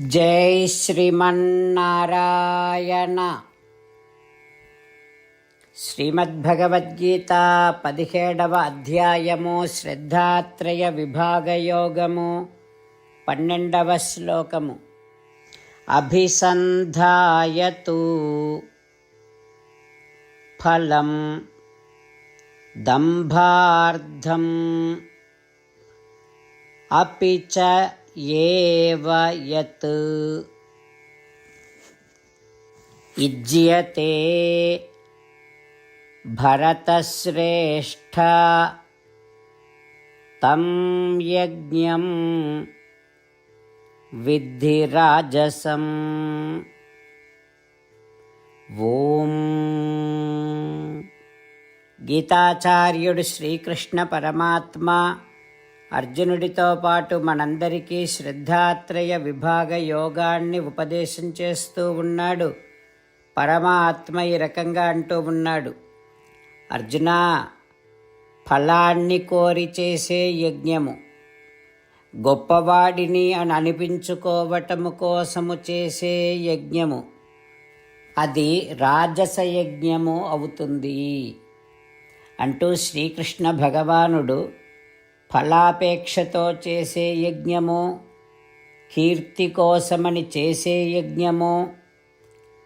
జై శ్రీమన్నారాయణ. శ్రీమద్భగవద్గీత పదిహేడవ అధ్యాయము శ్రద్ధాత్రయ విభాగయోగము పన్నెండవ శ్లోకము. అభిసంధాయతు ఫలం దంభార్థం అపి एव यत् युज्यते भरतश्रेष्ठ तं यज्ञं विद्धि राजसम् ఓం గీతాచార్యుడు శ్రీకృష్ణ పరమాత్మ అర్జునుడితో పాటు మనందరికీ శ్రద్ధాత్రయ విభాగ యోగాన్ని ఉపదేశం చేస్తూ ఉన్నాడు. పరమాత్మ ఈ రకంగా అంటూ ఉన్నాడు. అర్జున ఫలాన్ని కోరి చేసే యజ్ఞము గొప్పవాడిని అని అనిపించుకోవటము కోసము చేసే యజ్ఞము అది రాజస యజ్ఞము అవుతుంది అంటూ శ్రీకృష్ణ భగవానుడు ఫలాపేక్షతో చేసే యజ్ఞము కీర్తి కోసమని చేసే యజ్ఞము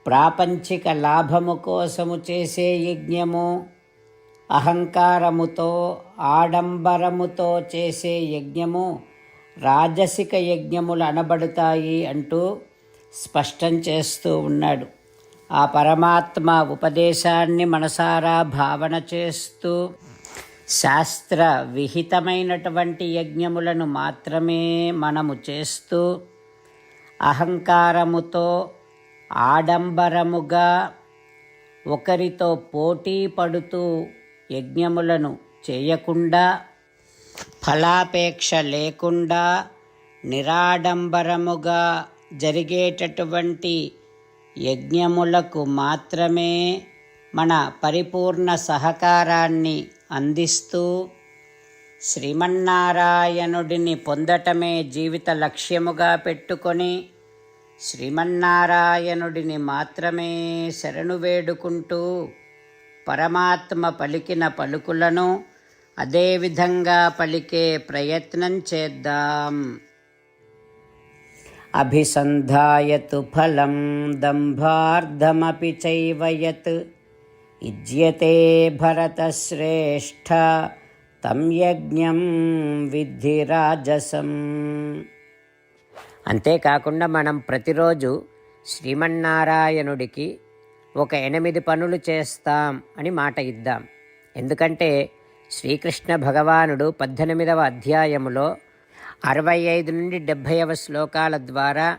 ప్రాపంచిక లాభము కోసము చేసే యజ్ఞము అహంకారముతో ఆడంబరముతో చేసే యజ్ఞము రాజసిక యజ్ఞములు అనబడతాయి అంటూ స్పష్టం చేస్తూ ఉన్నాడు. ఆ పరమాత్మ ఉపదేశాన్ని మనసారా భావన చేస్తూ శాస్త్ర విహితమైనటువంటి యజ్ఞములను మాత్రమే మనము చేస్తూ అహంకారముతో ఆడంబరముగా ఒకరితో పోటీ పడుతూ యజ్ఞములను చేయకుండా ఫలాపేక్ష లేకుండా నిరాడంబరముగా జరిగేటటువంటి యజ్ఞములకు మాత్రమే మన పరిపూర్ణ సహకారాన్ని అందిస్తూ శ్రీమన్నారాయణుడిని పొందటమే జీవిత లక్ష్యముగా పెట్టుకొని శ్రీమన్నారాయణుడిని మాత్రమే శరణు వేడుకుంటూ పరమాత్మ పలికిన పలుకులను అదేవిధంగా పలికే ప్రయత్నం చేద్దాం. అభిసంధాయతు ఫలం దంభార్థమపి చైవయత్ ఇజ్యతే భరతశ్రేష్ఠ తం యజ్ఞం విద్ధి రాజసం. అంతేకాకుండా మనం ప్రతిరోజు శ్రీమన్నారాయణుడికి ఒక ఎనిమిది పనులు చేస్తాం అని మాట ఇద్దాం. ఎందుకంటే శ్రీకృష్ణ భగవానుడు పద్దెనిమిదవ అధ్యాయములో అరవై ఐదు నుండి డెబ్భైవ శ్లోకాల ద్వారా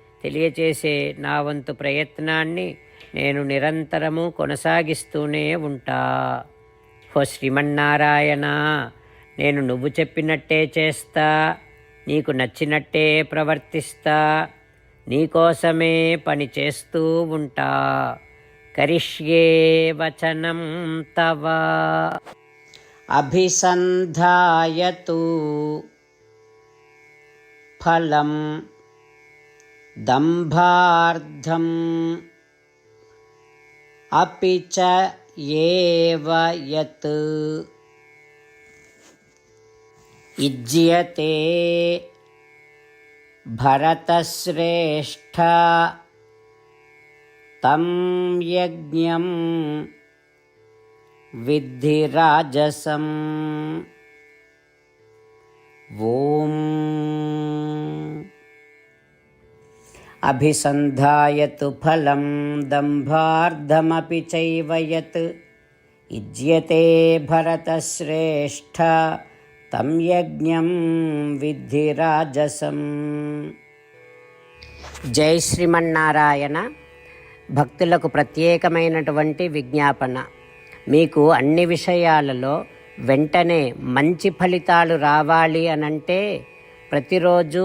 తెలియచేసే నా వంతు ప్రయత్నాన్ని నేను నిరంతరము కొనసాగిస్తూనే ఉంటా. హో శ్రీమన్నారాయణ నేను నువ్వు చెప్పినట్టే చేస్తా నీకు నచ్చినట్టే ప్రవర్తిస్తా నీకోసమే పని చేస్తూ ఉంటా. కరిష్యే వచనం తవ. అభిసంధాయతు ఫలం दम्भार्धम्। अपि च एव यत् इज्यते भरतश्रेष्ठ तं यज्ञं विद्धिराजसम्। ॐ अभिसन्धायतु फलं दम्भार्धमपि चैव यत् युज्यते भरतश्रेष्ठ तं యజ్ఞం విద్ధి రాజసం జై శ్రీమన్నారాయణ భక్తులకు ప్రత్యేకమైనటువంటి విజ్ఞాపన మీకు అన్ని విషయాలలో వెంటనే మంచి ఫలితాలు రావాలి అనంటే ప్రతిరోజు